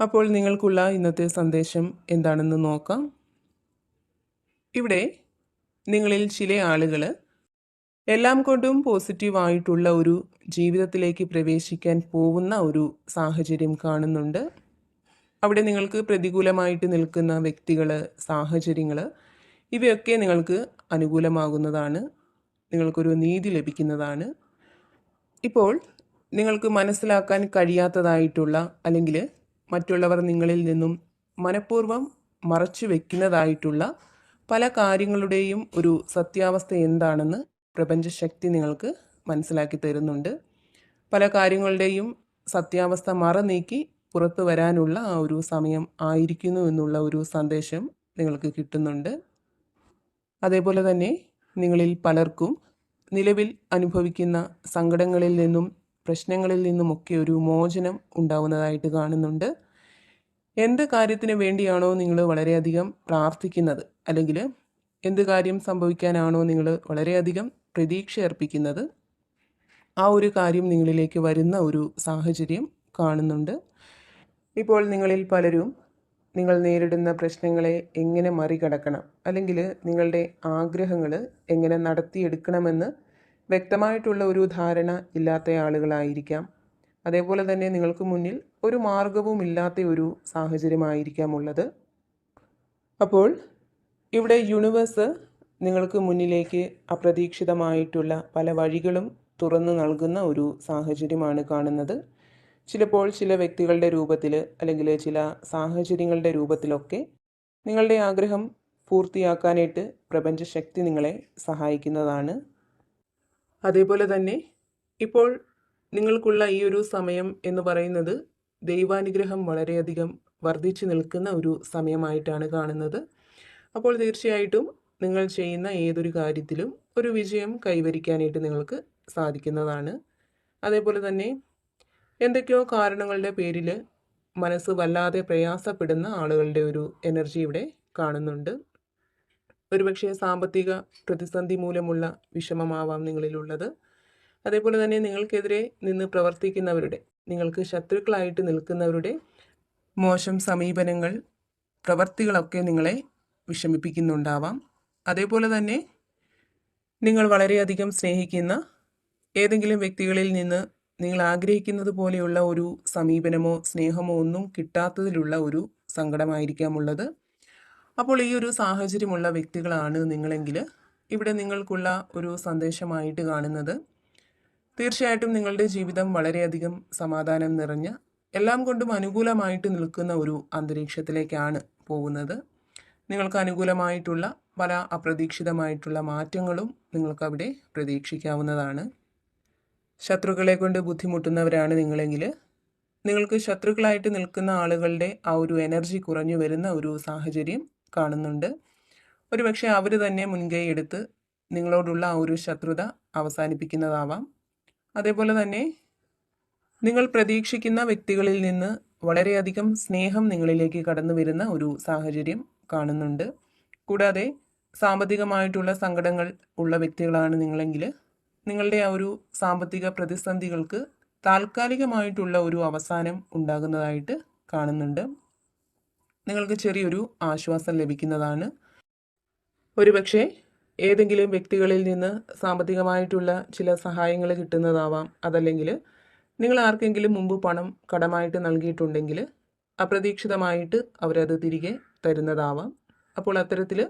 അപ്പോൾ നിങ്ങൾക്കുള്ള ഇന്നത്തെ സന്ദേശം എന്താണെന്ന് നോക്കാം. ഇവിടെ നിങ്ങളിൽ ചില ആളുകൾ എല്ലാം കൊണ്ടും പോസിറ്റീവായിട്ടുള്ള ഒരു ജീവിതത്തിലേക്ക് പ്രവേശിക്കാൻ പോകുന്ന ഒരു സാഹചര്യം കാണുന്നുണ്ട്. അവിടെ നിങ്ങൾക്ക് പ്രതികൂലമായിട്ട് നിൽക്കുന്ന വ്യക്തികൾ സാഹചര്യങ്ങൾ ഇവയൊക്കെ നിങ്ങൾക്ക് അനുകൂലമാകുന്നതാണ്. നിങ്ങൾക്കൊരു നീതി ലഭിക്കുന്നതാണ്. ഇപ്പോൾ നിങ്ങൾക്ക് മനസ്സിലാക്കാൻ കഴിയാത്തതായിട്ടുള്ള അല്ലെങ്കിൽ മറ്റുള്ളവർ നിങ്ങളിൽ നിന്നും മനഃപൂർവം മറച്ചു വെക്കുന്നതായിട്ടുള്ള പല കാര്യങ്ങളുടെയും ഒരു സത്യാവസ്ഥ എന്താണെന്ന് പ്രപഞ്ചശക്തി നിങ്ങൾക്ക് മനസ്സിലാക്കി തരുന്നുണ്ട്. പല കാര്യങ്ങളുടെയും സത്യാവസ്ഥ മറ നീക്കി പുറത്തു വരാനുള്ള ആ ഒരു സമയം ആയിരിക്കുന്നു എന്നുള്ള ഒരു സന്ദേശം നിങ്ങൾക്ക് കിട്ടുന്നുണ്ട്. അതേപോലെ തന്നെ നിങ്ങളിൽ പലർക്കും നിലവിൽ അനുഭവിക്കുന്ന സങ്കടങ്ങളിൽ നിന്നും പ്രശ്നങ്ങളിൽ നിന്നുമൊക്കെ ഒരു മോചനം ഉണ്ടാവുന്നതായിട്ട് കാണുന്നുണ്ട്. എന്ത് കാര്യത്തിന് വേണ്ടിയാണോ നിങ്ങൾ വളരെയധികം പ്രാർത്ഥിക്കുന്നത്? അല്ലെങ്കിൽ എന്ത് കാര്യം സംഭവിക്കാനാണോ നിങ്ങൾ വളരെയധികം പ്രതീക്ഷ അർപ്പിക്കുന്നത്? ആ ഒരു കാര്യം നിങ്ങളിലേക്ക് വരുന്ന ഒരു സാഹചര്യം കാണുന്നുണ്ട്. ഇപ്പോൾ നിങ്ങളിൽ പലരും നിങ്ങൾ നേരിടുന്ന പ്രശ്നങ്ങളെ എങ്ങനെ മറികടക്കണം? അല്ലെങ്കിൽ നിങ്ങളുടെ ആഗ്രഹങ്ങൾ എങ്ങനെ നടത്തിയെടുക്കണമെന്ന് വ്യക്തമായിട്ടുള്ള ഒരു ധാരണ ഇല്ലാത്ത ആളുകളായിരിക്കാം. അതേപോലെ തന്നെ നിങ്ങൾക്ക് മുന്നിൽ ഒരു മാർഗവും ഇല്ലാത്ത ഒരു സാഹചര്യമായിരിക്കാം ഉള്ളത് അപ്പോൾ ഇവിടെ യൂണിവേഴ്സ് നിങ്ങൾക്ക് മുന്നിലേക്ക് അപ്രതീക്ഷിതമായിട്ടുള്ള പല വഴികളും തുറന്നു നൽകുന്ന ഒരു സാഹചര്യമാണ് കാണുന്നത്. ചിലപ്പോൾ ചില വ്യക്തികളുടെ രൂപത്തിൽ അല്ലെങ്കിൽ ചില സാഹചര്യങ്ങളുടെ രൂപത്തിലൊക്കെ നിങ്ങളുടെ ആഗ്രഹം പൂർത്തിയാക്കാനായിട്ട് പ്രപഞ്ചശക്തി നിങ്ങളെ സഹായിക്കുന്നതാണ്. അതേപോലെ തന്നെ ഇപ്പോൾ നിങ്ങൾക്കുള്ള ഈ ഒരു സമയം എന്ന് പറയുന്നത് ദൈവാനുഗ്രഹം വളരെയധികം വർദ്ധിച്ചു നിൽക്കുന്ന ഒരു സമയമായിട്ടാണ് കാണുന്നത്. അപ്പോൾ തീർച്ചയായിട്ടും നിങ്ങൾ ചെയ്യുന്ന ഏതൊരു കാര്യത്തിലും ഒരു വിജയം കൈവരിക്കാനായിട്ട് നിങ്ങൾക്ക് സാധിക്കുന്നതാണ്. അതേപോലെ തന്നെ എന്തൊക്കെയോ കാരണങ്ങളുടെ പേരിൽ മനസ്സ് വല്ലാതെ പ്രയാസപ്പെടുന്ന ആളുകളുടെ ഒരു എനർജി ഇവിടെ കാണുന്നുണ്ട്. ഒരുപക്ഷെ സാമ്പത്തിക പ്രതിസന്ധി മൂലമുള്ള വിഷമമാവാം നിങ്ങളിലുള്ളത്. അതേപോലെ തന്നെ നിങ്ങൾക്കെതിരെ നിന്ന് പ്രവർത്തിക്കുന്നവരുടെ നിങ്ങൾക്ക് ശത്രുക്കളായിട്ട് നിൽക്കുന്നവരുടെ മോശം സമീപനങ്ങൾ പ്രവർത്തികളൊക്കെ നിങ്ങളെ വിഷമിപ്പിക്കുന്നുണ്ടാവാം. അതേപോലെ തന്നെ നിങ്ങൾ വളരെയധികം സ്നേഹിക്കുന്ന ഏതെങ്കിലും വ്യക്തികളിൽ നിന്ന് നിങ്ങൾ ആഗ്രഹിക്കുന്നത് പോലെയുള്ള ഒരു സമീപനമോ സ്നേഹമോ ഒന്നും കിട്ടാത്തതിലുള്ള ഒരു സങ്കടമായിരിക്കാം ഉള്ളത്. അപ്പോൾ ഈ ഒരു സാഹചര്യമുള്ള വ്യക്തികളാണ് നിങ്ങളെങ്കിൽ ഇവിടെ നിങ്ങൾക്കുള്ള ഒരു സന്ദേശമായിട്ട് കാണുന്നത്. തീർച്ചയായിട്ടും നിങ്ങളുടെ ജീവിതം വളരെയധികം സമാധാനം നിറഞ്ഞ എല്ലാം കൊണ്ടും അനുകൂലമായിട്ട് നിൽക്കുന്ന ഒരു അന്തരീക്ഷത്തിലേക്കാണ് പോകുന്നത്. നിങ്ങൾക്ക് അനുകൂലമായിട്ടുള്ള പല അപ്രതീക്ഷിതമായിട്ടുള്ള മാറ്റങ്ങളും നിങ്ങൾക്കവിടെ പ്രതീക്ഷിക്കാവുന്നതാണ്. ശത്രുക്കളെ കൊണ്ട് ബുദ്ധിമുട്ടുന്നവരാണ് നിങ്ങളെങ്കിൽ നിങ്ങൾക്ക് ശത്രുക്കളായിട്ട് നിൽക്കുന്ന ആളുകളുടെ ആ ഒരു എനർജി കുറഞ്ഞു വരുന്ന ഒരു സാഹചര്യം കാണുന്നുണ്ട്. ഒരുപക്ഷെ അവർ തന്നെ മുൻകൈ എടുത്ത് നിങ്ങളോടുള്ള ആ ഒരു ശത്രുത അവസാനിപ്പിക്കുന്നതാവാം. അതേപോലെ തന്നെ നിങ്ങൾ പ്രതീക്ഷിക്കുന്ന വ്യക്തികളിൽ നിന്ന് വളരെയധികം സ്നേഹം നിങ്ങളിലേക്ക് കടന്നു വരുന്ന ഒരു സാഹചര്യം കാണുന്നുണ്ട്. കൂടാതെ സാമ്പത്തികമായിട്ടുള്ള സങ്കടങ്ങൾ ഉള്ള വ്യക്തികളാണ് നിങ്ങളെങ്കിൽ നിങ്ങളുടെ ആ ഒരു സാമ്പത്തിക പ്രതിസന്ധികൾക്ക് താൽക്കാലികമായിട്ടുള്ള ഒരു അവസാനം ഉണ്ടാകുന്നതായിട്ട് കാണുന്നുണ്ട്. നിങ്ങൾക്ക് ചെറിയൊരു ആശ്വാസം ലഭിക്കുന്നതാണ്. ഒരുപക്ഷെ ഏതെങ്കിലും വ്യക്തികളിൽ നിന്ന് സാമ്പത്തികമായിട്ടുള്ള ചില സഹായങ്ങൾ കിട്ടുന്നതാവാം. അതല്ലെങ്കിൽ നിങ്ങൾ ആർക്കെങ്കിലും മുമ്പ് പണം കടമായിട്ട് നൽകിയിട്ടുണ്ടെങ്കിൽ അപ്രതീക്ഷിതമായിട്ട് അവരത് തിരികെ തരുന്നതാവാം. അപ്പോൾ അത്തരത്തിൽ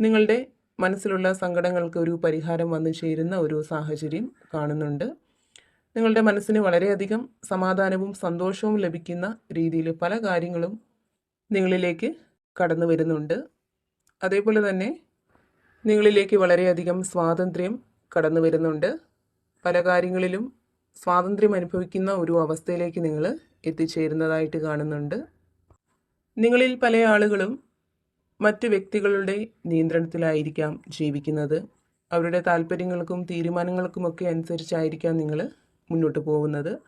നിങ്ങളുടെ മനസ്സിലുള്ള സങ്കടങ്ങൾക്ക് ഒരു പരിഹാരം വന്നു ചേരുന്ന ഒരു സാഹചര്യം കാണുന്നുണ്ട്. നിങ്ങളുടെ മനസ്സിന് വളരെയധികം സമാധാനവും സന്തോഷവും ലഭിക്കുന്ന രീതിയിൽ പല കാര്യങ്ങളും നിങ്ങളിലേക്ക് കടന്നു വരുന്നുണ്ട്. അതേപോലെ തന്നെ നിങ്ങളിലേക്ക് വളരെയധികം സ്വാതന്ത്ര്യം കടന്നു വരുന്നുണ്ട്. പല കാര്യങ്ങളിലും സ്വാതന്ത്ര്യം അനുഭവിക്കുന്ന ഒരു അവസ്ഥയിലേക്ക് നിങ്ങൾ എത്തിച്ചേരുന്നതായിട്ട് കാണുന്നുണ്ട്. നിങ്ങളിൽ പല ആളുകളും മറ്റ് വ്യക്തികളുടെ നിയന്ത്രണത്തിലായിരിക്കാം ജീവിക്കുന്നത്. അവരുടെ താല്പര്യങ്ങൾക്കും തീരുമാനങ്ങൾക്കുമൊക്കെ അനുസരിച്ചായിരിക്കാം നിങ്ങൾ മുന്നോട്ട് പോകുന്നത്.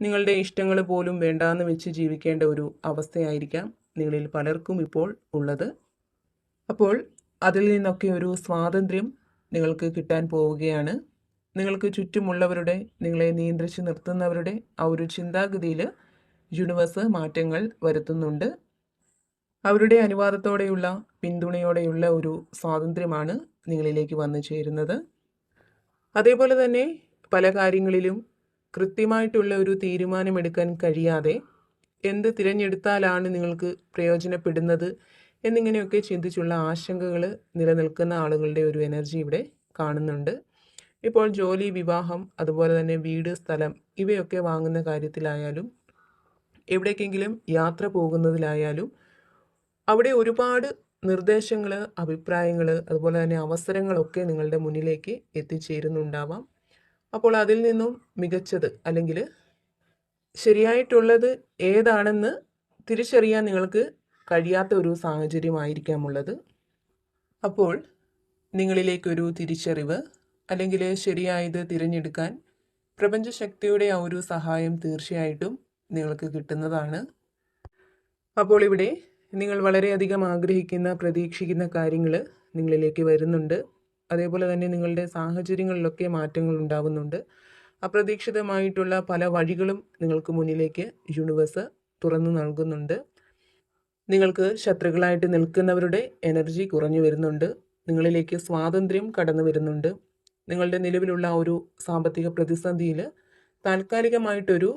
നിങ്ങളുടെ ഇഷ്ടങ്ങൾ പോലും വേണ്ടാന്ന് വെച്ച് ജീവിക്കേണ്ട ഒരു അവസ്ഥയായിരിക്കാം. നിങ്ങളിൽ പലർക്കും ഇപ്പോൾ ഉള്ളത്. അപ്പോൾ അതിൽ നിന്നൊക്കെ ഒരു സ്വാതന്ത്ര്യം നിങ്ങൾക്ക് കിട്ടാൻ പോവുകയാണ്. നിങ്ങൾക്ക് ചുറ്റുമുള്ളവരുടെ നിങ്ങളെ നിയന്ത്രിച്ച് നിർത്തുന്നവരുടെ ആ ഒരു ചിന്താഗതിയിൽ യൂണിവേഴ്സ് മാറ്റങ്ങൾ വരുത്തുന്നുണ്ട്. അവരുടെ അനുവാദത്തോടെയുള്ള പിന്തുണയോടെയുള്ള ഒരു സ്വാതന്ത്ര്യമാണ് നിങ്ങളിലേക്ക് വന്നു ചേരുന്നത്. അതേപോലെ തന്നെ പല കാര്യങ്ങളിലും കൃത്യമായിട്ടുള്ള ഒരു തീരുമാനമെടുക്കാൻ കഴിയാതെ എന്ത് തിരഞ്ഞെടുത്താലാണ് നിങ്ങൾക്ക് പ്രയോജനപ്പെടുന്നത് എന്നിങ്ങനെയൊക്കെ ചിന്തിച്ചുള്ള ആശങ്കകൾ നിലനിൽക്കുന്ന ആളുകളുടെ ഒരു എനർജി ഇവിടെ കാണുന്നുണ്ട്. ഇപ്പോൾ ജോലി വിവാഹം അതുപോലെ തന്നെ വീട് സ്ഥലം ഇവയൊക്കെ വാങ്ങുന്ന കാര്യത്തിലായാലും എവിടേക്കെങ്കിലും യാത്ര പോകുന്നതിലായാലും അവിടെ ഒരുപാട് നിർദ്ദേശങ്ങൾ അഭിപ്രായങ്ങൾ അതുപോലെ തന്നെ അവസരങ്ങളൊക്കെ നിങ്ങളുടെ മുന്നിലേക്ക് എത്തിച്ചേരുന്നുണ്ടാവാം. അപ്പോൾ അതിൽ നിന്നും മികച്ചത് അല്ലെങ്കിൽ ശരിയായിട്ടുള്ളത് ഏതാണെന്ന് തിരിച്ചറിയാൻ നിങ്ങൾക്ക് കഴിയാത്ത ഒരു സാഹചര്യമായിരിക്കാം ഉള്ളത് അപ്പോൾ നിങ്ങളിലേക്കൊരു തിരിച്ചറിവ് അല്ലെങ്കിൽ ശരിയായത് തിരഞ്ഞെടുക്കാൻ പ്രപഞ്ചശക്തിയുടെ ആ ഒരു സഹായം തീർച്ചയായിട്ടും നിങ്ങൾക്ക് കിട്ടുന്നതാണ്. അപ്പോൾ ഇവിടെ നിങ്ങൾ വളരെയധികം ആഗ്രഹിക്കുന്ന പ്രതീക്ഷിക്കുന്ന കാര്യങ്ങൾ നിങ്ങളിലേക്ക് വരുന്നുണ്ട്. അതേപോലെ തന്നെ നിങ്ങളുടെ സാഹചര്യങ്ങളിലൊക്കെ മാറ്റങ്ങൾ ഉണ്ടാവുന്നുണ്ട്. അപ്രതീക്ഷിതമായിട്ടുള്ള പല വഴികളും നിങ്ങൾക്ക് മുന്നിലേക്ക് യൂണിവേഴ്സ് തുറന്നു നൽകുന്നുണ്ട്. നിങ്ങൾക്ക് ശത്രുക്കളായിട്ട് നിൽക്കുന്നവരുടെ എനർജി കുറഞ്ഞു വരുന്നുണ്ട്. നിങ്ങളിലേക്ക് സ്വാതന്ത്ര്യം കടന്നു വരുന്നുണ്ട്. നിങ്ങളുടെ നിലവിലുള്ള ഒരു സാമ്പത്തിക പ്രതിസന്ധിയിൽ താൽക്കാലികമായിട്ടൊരു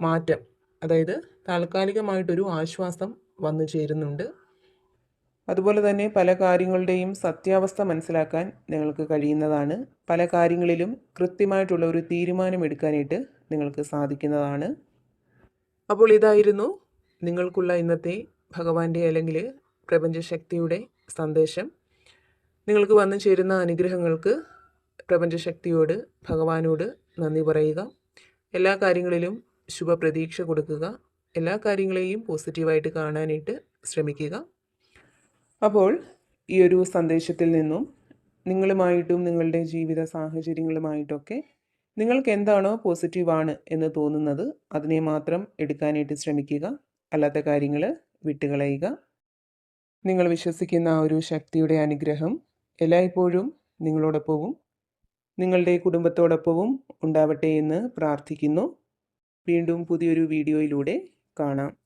മാറ്റം അതായത് താൽക്കാലികമായിട്ടൊരു ആശ്വാസം വന്നു ചേരുന്നുണ്ട്. അതുപോലെ തന്നെ പല കാര്യങ്ങളുടെയും സത്യാവസ്ഥ മനസ്സിലാക്കാൻ നിങ്ങൾക്ക് കഴിയുന്നതാണ്. പല കാര്യങ്ങളിലും കൃത്യമായിട്ടുള്ള ഒരു തീരുമാനമെടുക്കാനായിട്ട് നിങ്ങൾക്ക് സാധിക്കുന്നതാണ്. അപ്പോൾ ഇതായിരുന്നു നിങ്ങൾക്കുള്ള ഇന്നത്തെ ഭഗവാന്റെ അല്ലെങ്കിൽ പ്രപഞ്ചശക്തിയുടെ സന്ദേശം. നിങ്ങൾക്ക് വന്നു ചേരുന്ന അനുഗ്രഹങ്ങൾക്ക് പ്രപഞ്ചശക്തിയോട് ഭഗവാനോട് നന്ദി പറയുക. എല്ലാ കാര്യങ്ങളിലും ശുഭപ്രതീക്ഷ കൊടുക്കുക. എല്ലാ കാര്യങ്ങളെയും പോസിറ്റീവായിട്ട് കാണാനായിട്ട് ശ്രമിക്കുക. അപ്പോൾ ഈ ഒരു സന്ദേശത്തിൽ നിന്നും നിങ്ങളുമായിട്ടും നിങ്ങളുടെ ജീവിത സാഹചര്യങ്ങളുമായിട്ടൊക്കെ നിങ്ങൾക്ക് എന്താണോ പോസിറ്റീവാണ് എന്ന് തോന്നുന്നത് അതിനെ മാത്രം എടുക്കാനായിട്ട് ശ്രമിക്കുക. അല്ലാത്ത കാര്യങ്ങൾ വിട്ടുകളയുക. നിങ്ങൾ വിശ്വസിക്കുന്ന ആ ഒരു ശക്തിയുടെ അനുഗ്രഹം എല്ലായ്പ്പോഴും നിങ്ങളോടൊപ്പവും നിങ്ങളുടെ കുടുംബത്തോടൊപ്പവും ഉണ്ടാവട്ടെ എന്ന് പ്രാർത്ഥിക്കുന്നു. വീണ്ടും പുതിയൊരു വീഡിയോയിലൂടെ കാണാം.